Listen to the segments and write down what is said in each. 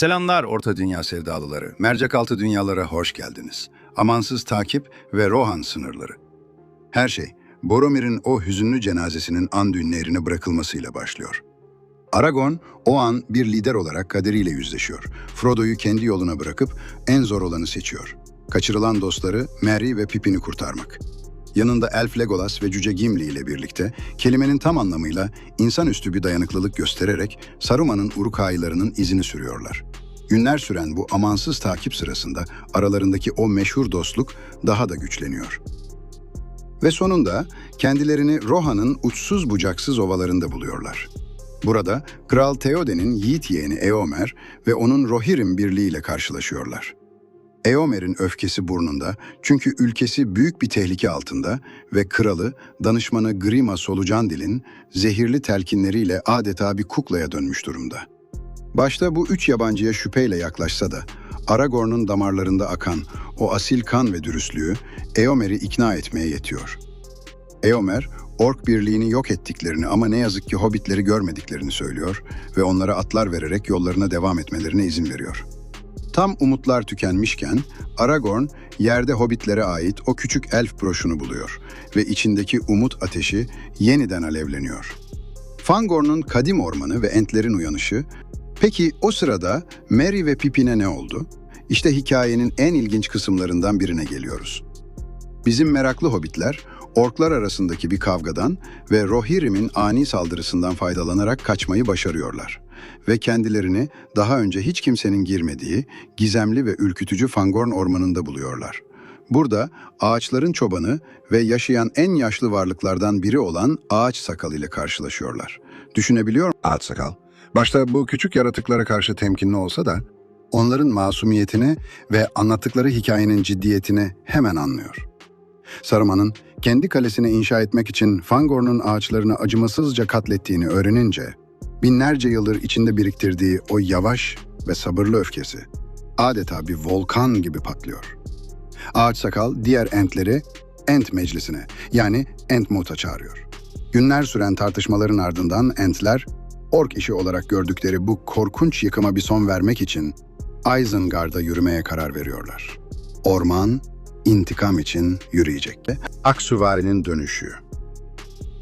Selamlar Orta Dünya sevdalıları. Mercekaltı dünyalara hoş geldiniz. Amansız takip ve Rohan sınırları. Her şey, Boromir'in o hüzünlü cenazesinin Andün nehrine bırakılmasıyla başlıyor. Aragorn o an bir lider olarak kaderiyle yüzleşiyor. Frodo'yu kendi yoluna bırakıp en zor olanı seçiyor. Kaçırılan dostları Merry ve Pippin'i kurtarmak. Yanında Elf Legolas ve Cüce Gimli ile birlikte kelimenin tam anlamıyla insanüstü bir dayanıklılık göstererek Saruman'ın Uruk-hai'larının izini sürüyorlar. Günler süren bu amansız takip sırasında aralarındaki o meşhur dostluk daha da güçleniyor. Ve sonunda kendilerini Rohan'ın uçsuz bucaksız ovalarında buluyorlar. Burada Kral Theoden'in yiğit yeğeni Eomer ve onun Rohirrim birliğiyle karşılaşıyorlar. Eomer'in öfkesi burnunda çünkü ülkesi büyük bir tehlike altında ve kralı danışmanı Grima Solucandil'in zehirli telkinleriyle adeta bir kuklaya dönmüş durumda. Başta bu üç yabancıya şüpheyle yaklaşsa da Aragorn'un damarlarında akan o asil kan ve dürüstlüğü Eomer'i ikna etmeye yetiyor. Eomer, Ork birliğini yok ettiklerini ama ne yazık ki hobbitleri görmediklerini söylüyor ve onlara atlar vererek yollarına devam etmelerine izin veriyor. Tam umutlar tükenmişken Aragorn yerde hobbitlere ait o küçük elf broşunu buluyor ve içindeki umut ateşi yeniden alevleniyor. Fangorn'un kadim ormanı ve entlerin uyanışı Peki o sırada Merry ve Pippin'e ne oldu? İşte hikayenin en ilginç kısımlarından birine geliyoruz. Bizim meraklı hobbitler, orklar arasındaki bir kavgadan ve Rohirrim'in ani saldırısından faydalanarak kaçmayı başarıyorlar. Ve kendilerini daha önce hiç kimsenin girmediği gizemli ve ürkütücü Fangorn ormanında buluyorlar. Burada ağaçların çobanı ve yaşayan en yaşlı varlıklardan biri olan ağaç sakal ile karşılaşıyorlar. Düşünebiliyor Ağaç sakal. Başta bu küçük yaratıklara karşı temkinli olsa da onların masumiyetini ve anlattıkları hikayenin ciddiyetini hemen anlıyor. Saruman'ın kendi kalesini inşa etmek için Fangorn'un ağaçlarını acımasızca katlettiğini öğrenince, binlerce yıldır içinde biriktirdiği o yavaş ve sabırlı öfkesi adeta bir volkan gibi patlıyor. Ağaç sakal diğer entleri Ent Meclisi'ne yani Entmut'a çağırıyor. Günler süren tartışmaların ardından entler ork işi olarak gördükleri bu korkunç yıkıma bir son vermek için Isengard'a yürümeye karar veriyorlar. Orman, intikam için yürüyecek. Aksüvari'nin dönüşü.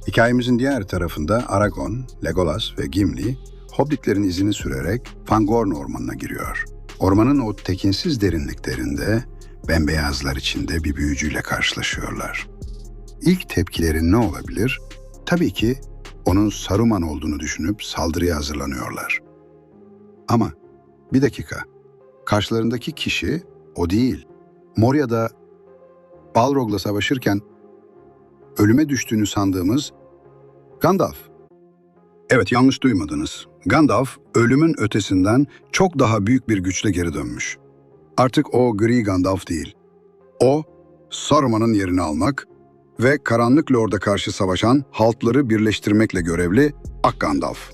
Hikayemizin diğer tarafında Aragorn, Legolas ve Gimli, Hobbitlerin izini sürerek Fangorn ormanına giriyor. Ormanın o tekinsiz derinliklerinde bembeyazlar içinde bir büyücüyle karşılaşıyorlar. İlk tepkileri ne olabilir? Tabii ki onun Saruman olduğunu düşünüp saldırıya hazırlanıyorlar. Ama bir dakika, karşılarındaki kişi o değil. Moria'da Balrog'la savaşırken ölüme düştüğünü sandığımız Gandalf. Evet yanlış duymadınız. Gandalf ölümün ötesinden çok daha büyük bir güçle geri dönmüş. Artık o gri Gandalf değil. O Saruman'ın yerini almak ve Karanlık Lord'a karşı savaşan halkları birleştirmekle görevli Ak Gandalf.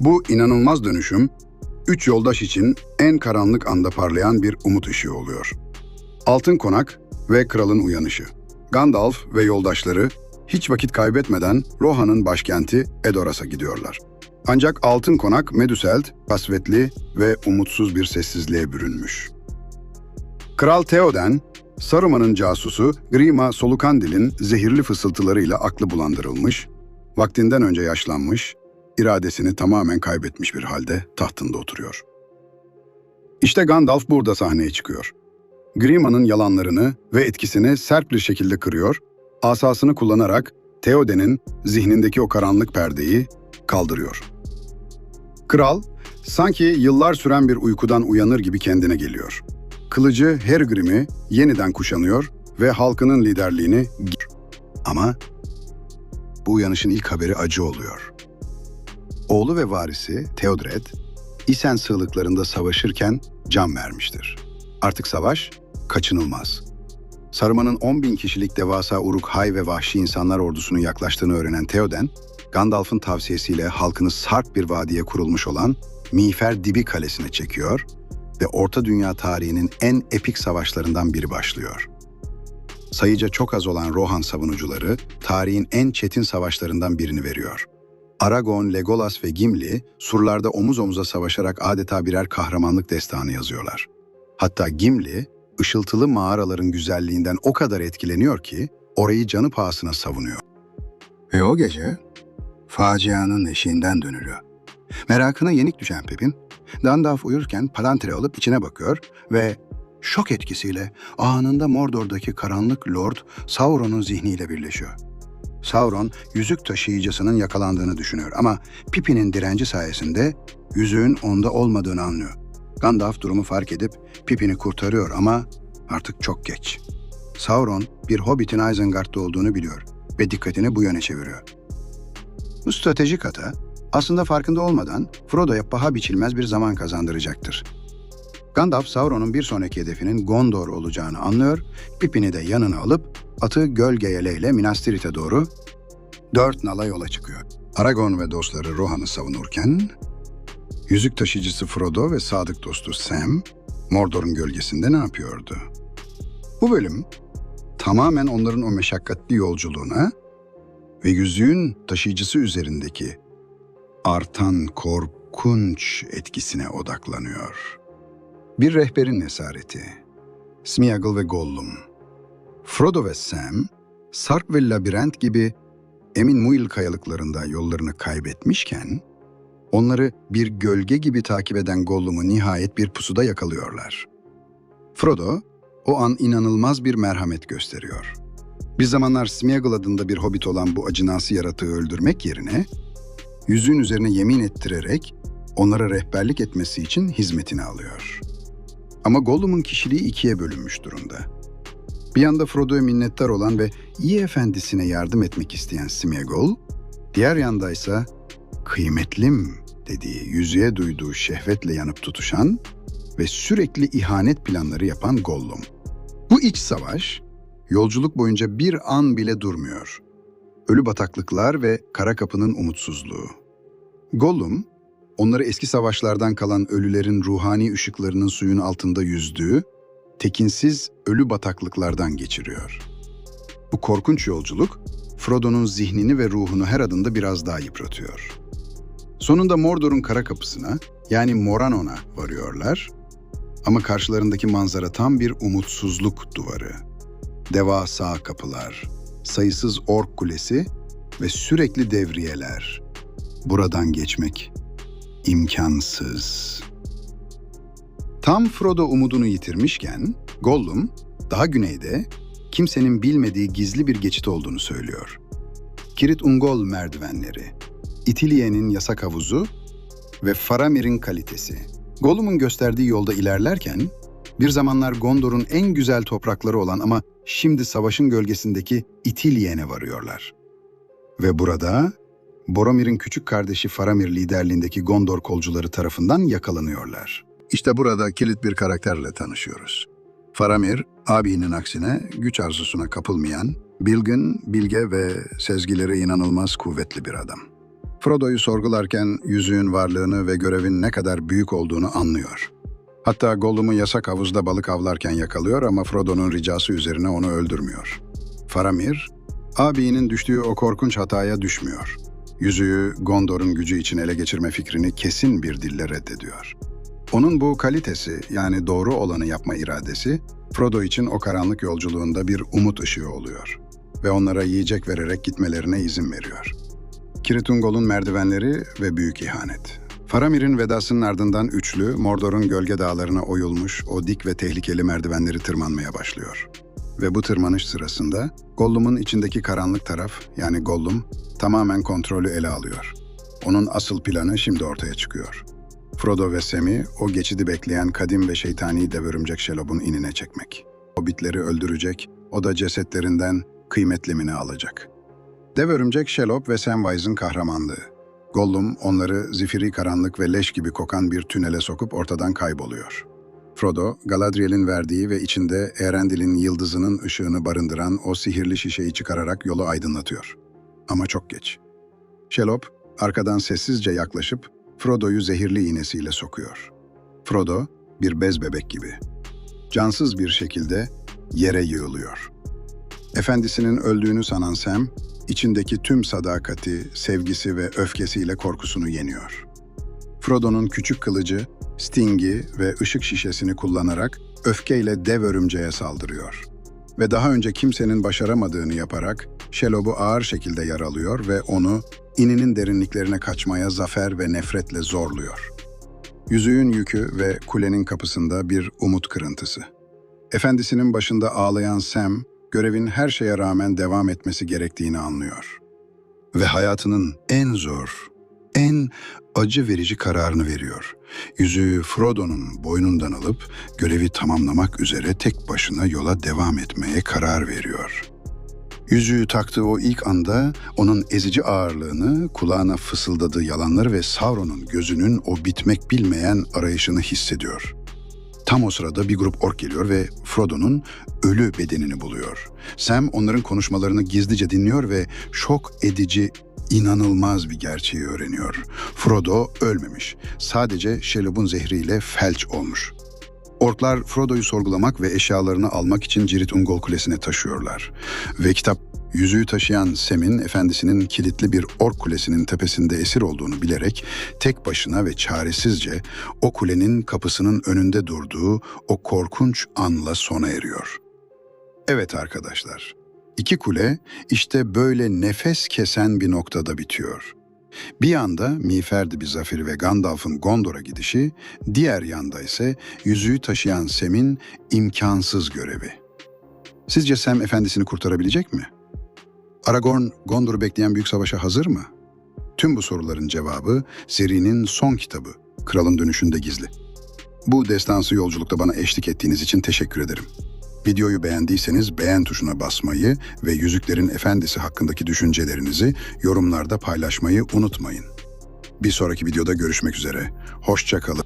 Bu inanılmaz dönüşüm, üç yoldaş için en karanlık anda parlayan bir umut ışığı oluyor. Altın Konak ve Kralın Uyanışı. Gandalf ve yoldaşları hiç vakit kaybetmeden Rohan'ın başkenti Edoras'a gidiyorlar. Ancak Altın Konak Meduselt, kasvetli ve umutsuz bir sessizliğe bürünmüş. Kral Theoden, Saruman'ın casusu Grima Solukandil'in zehirli fısıltılarıyla aklı bulandırılmış, vaktinden önce yaşlanmış, iradesini tamamen kaybetmiş bir halde tahtında oturuyor. İşte Gandalf burada sahneye çıkıyor. Grima'nın yalanlarını ve etkisini sert bir şekilde kırıyor, asasını kullanarak Theoden'in zihnindeki o karanlık perdeyi kaldırıyor. Kral, sanki yıllar süren bir uykudan uyanır gibi kendine geliyor. Kılıcı Hergrim'i yeniden kuşanıyor ve halkının liderliğini ama bu uyanışın ilk haberi acı oluyor. Oğlu ve varisi Theodred, İsen sığlıklarında savaşırken can vermiştir. Artık savaş kaçınılmaz. Saruman'ın 10 bin kişilik devasa Uruk-hai ve vahşi insanlar ordusunun yaklaştığını öğrenen Theoden, Gandalf'ın tavsiyesiyle halkını sarp bir vadiye kurulmuş olan Miğfer Dibi Kalesi'ne çekiyor ve Orta Dünya tarihinin en epik savaşlarından biri başlıyor. Sayıca çok az olan Rohan savunucuları tarihin en çetin savaşlarından birini veriyor. Aragon, Legolas ve Gimli surlarda omuz omuza savaşarak adeta birer kahramanlık destanı yazıyorlar. Hatta Gimli, ışıltılı mağaraların güzelliğinden o kadar etkileniyor ki orayı canı pahasına savunuyor. Ve o gece facianın eşiğinden dönülüyor. Merakına yenik düşen Pepin, Gandalf uyurken palantre alıp içine bakıyor ve şok etkisiyle anında Mordor'daki karanlık lord Sauron'un zihniyle birleşiyor. Sauron, yüzük taşıyıcısının yakalandığını düşünüyor ama Pippin'in direnci sayesinde yüzüğün onda olmadığını anlıyor. Gandalf durumu fark edip Pippin'i kurtarıyor ama artık çok geç. Sauron, bir Hobbit'in Isengard'da olduğunu biliyor ve dikkatini bu yöne çeviriyor. Bu stratejik hata aslında farkında olmadan Frodo'ya paha biçilmez bir zaman kazandıracaktır. Gandalf, Sauron'un bir sonraki hedefinin Gondor olacağını anlıyor, Pippin'i de yanına alıp atı gölge yeleyle Minas Tirith'e doğru dört nala yola çıkıyor. Aragorn ve dostları Rohan'ı savunurken, yüzük taşıyıcısı Frodo ve sadık dostu Sam, Mordor'un gölgesinde ne yapıyordu? Bu bölüm tamamen onların o meşakkatli yolculuğuna ve yüzüğün taşıyıcısı üzerindeki artan korkunç etkisine odaklanıyor. Bir rehberin esareti. Smeagol ve Gollum. Frodo ve Sam, Sarp ve Labirent gibi Emin Muil kayalıklarında yollarını kaybetmişken, onları bir gölge gibi takip eden Gollum'u nihayet bir pusuda yakalıyorlar. Frodo, o an inanılmaz bir merhamet gösteriyor. Bir zamanlar Smeagol adında bir hobbit olan bu acınası yaratığı öldürmek yerine, yüzüğün üzerine yemin ettirerek onlara rehberlik etmesi için hizmetine alıyor. Ama Gollum'un kişiliği ikiye bölünmüş durumda. Bir yanda Frodo'ya minnettar olan ve iyi efendisine yardım etmek isteyen Smeagol, diğer yandaysa kıymetlim dediği yüzüğe duyduğu şehvetle yanıp tutuşan ve sürekli ihanet planları yapan Gollum. Bu iç savaş, yolculuk boyunca bir an bile durmuyor ölü bataklıklar ve kara kapının umutsuzluğu. Gollum, onları eski savaşlardan kalan ölülerin ruhani ışıklarının suyun altında yüzdüğü, tekinsiz ölü bataklıklardan geçiriyor. Bu korkunç yolculuk, Frodo'nun zihnini ve ruhunu her adımda biraz daha yıpratıyor. Sonunda Mordor'un kara kapısına, yani Moranon'a varıyorlar ama karşılarındaki manzara tam bir umutsuzluk duvarı. Devasa kapılar, sayısız ork kulesi ve sürekli devriyeler. Buradan geçmek imkansız. Tam Frodo umudunu yitirmişken Gollum daha güneyde kimsenin bilmediği gizli bir geçit olduğunu söylüyor. Kirit Ungol merdivenleri, İtilye'nin yasak havuzu ve Faramir'in kalitesi. Gollum'un gösterdiği yolda ilerlerken bir zamanlar Gondor'un en güzel toprakları olan ama şimdi savaşın gölgesindeki İtilyen'e varıyorlar. Ve burada Boromir'in küçük kardeşi Faramir liderliğindeki Gondor kolcuları tarafından yakalanıyorlar. İşte burada kilit bir karakterle tanışıyoruz. Faramir, abinin aksine güç arzusuna kapılmayan, bilgin, bilge ve sezgileri inanılmaz kuvvetli bir adam. Frodo'yu sorgularken yüzüğün varlığını ve görevin ne kadar büyük olduğunu anlıyor. Hatta Gollum'u yasak havuzda balık avlarken yakalıyor ama Frodo'nun ricası üzerine onu öldürmüyor. Faramir, abinin düştüğü o korkunç hataya düşmüyor. Yüzüğü Gondor'un gücü için ele geçirme fikrini kesin bir dille reddediyor. Onun bu kalitesi yani doğru olanı yapma iradesi Frodo için o karanlık yolculuğunda bir umut ışığı oluyor ve onlara yiyecek vererek gitmelerine izin veriyor. Kirit Ungol'un merdivenleri ve büyük ihanet. Faramir'in vedasının ardından üçlü, Mordor'un gölge dağlarına oyulmuş o dik ve tehlikeli merdivenleri tırmanmaya başlıyor. Ve bu tırmanış sırasında Gollum'un içindeki karanlık taraf yani Gollum tamamen kontrolü ele alıyor. Onun asıl planı şimdi ortaya çıkıyor. Frodo ve Sam'i o geçidi bekleyen kadim ve şeytani dev örümcek Şelob'un inine çekmek. Hobbitleri öldürecek, o da cesetlerinden kıymetlimini alacak. Dev örümcek Shelob ve Samwise'ın kahramanlığı. Gollum onları zifiri karanlık ve leş gibi kokan bir tünele sokup ortadan kayboluyor. Frodo, Galadriel'in verdiği ve içinde Erendil'in yıldızının ışığını barındıran o sihirli şişeyi çıkararak yolu aydınlatıyor. Ama çok geç. Shelob, arkadan sessizce yaklaşıp Frodo'yu zehirli iğnesiyle sokuyor. Frodo, bir bez bebek gibi. Cansız bir şekilde yere yığılıyor. Efendisinin öldüğünü sanan Sam, içindeki tüm sadakati, sevgisi ve öfkesiyle korkusunu yeniyor. Frodo'nun küçük kılıcı, Sting'i ve ışık şişesini kullanarak öfkeyle dev örümceğe saldırıyor. Ve daha önce kimsenin başaramadığını yaparak Shelob'u ağır şekilde yaralıyor ve onu ininin derinliklerine kaçmaya zafer ve nefretle zorluyor. Yüzüğün yükü ve kulenin kapısında bir umut kırıntısı. Efendisinin başında ağlayan Sam, görevin her şeye rağmen devam etmesi gerektiğini anlıyor. Ve hayatının en zor, en acı verici kararını veriyor. Yüzüğü Frodo'nun boynundan alıp görevi tamamlamak üzere tek başına yola devam etmeye karar veriyor. Yüzüğü taktığı o ilk anda onun ezici ağırlığını, kulağına fısıldadığı yalanları ve Sauron'un gözünün o bitmek bilmeyen arayışını hissediyor. Tam o sırada bir grup ork geliyor ve Frodo'nun ölü bedenini buluyor. Sam onların konuşmalarını gizlice dinliyor ve şok edici, inanılmaz bir gerçeği öğreniyor. Frodo ölmemiş. Sadece Shelob'un zehriyle felç olmuş. Orklar Frodo'yu sorgulamak ve eşyalarını almak için Cirit Ungol Kulesi'ne taşıyorlar. Ve kitap yüzüğü taşıyan Sem'in efendisinin kilitli bir ork kulesinin tepesinde esir olduğunu bilerek tek başına ve çaresizce o kulenin kapısının önünde durduğu o korkunç anla sona eriyor. Evet arkadaşlar, iki kule işte böyle nefes kesen bir noktada bitiyor. Bir yanda Miğferdi bir zaferi ve Gandalf'ın Gondor'a gidişi, diğer yanda ise yüzüğü taşıyan Sem'in imkansız görevi. Sizce Sem efendisini kurtarabilecek mi? Aragorn, Gondor'u bekleyen büyük savaşa hazır mı? Tüm bu soruların cevabı serinin son kitabı, Kralın Dönüşü'nde gizli. Bu destansı yolculukta bana eşlik ettiğiniz için teşekkür ederim. Videoyu beğendiyseniz beğen tuşuna basmayı ve Yüzüklerin Efendisi hakkındaki düşüncelerinizi yorumlarda paylaşmayı unutmayın. Bir sonraki videoda görüşmek üzere. Hoşça kalın.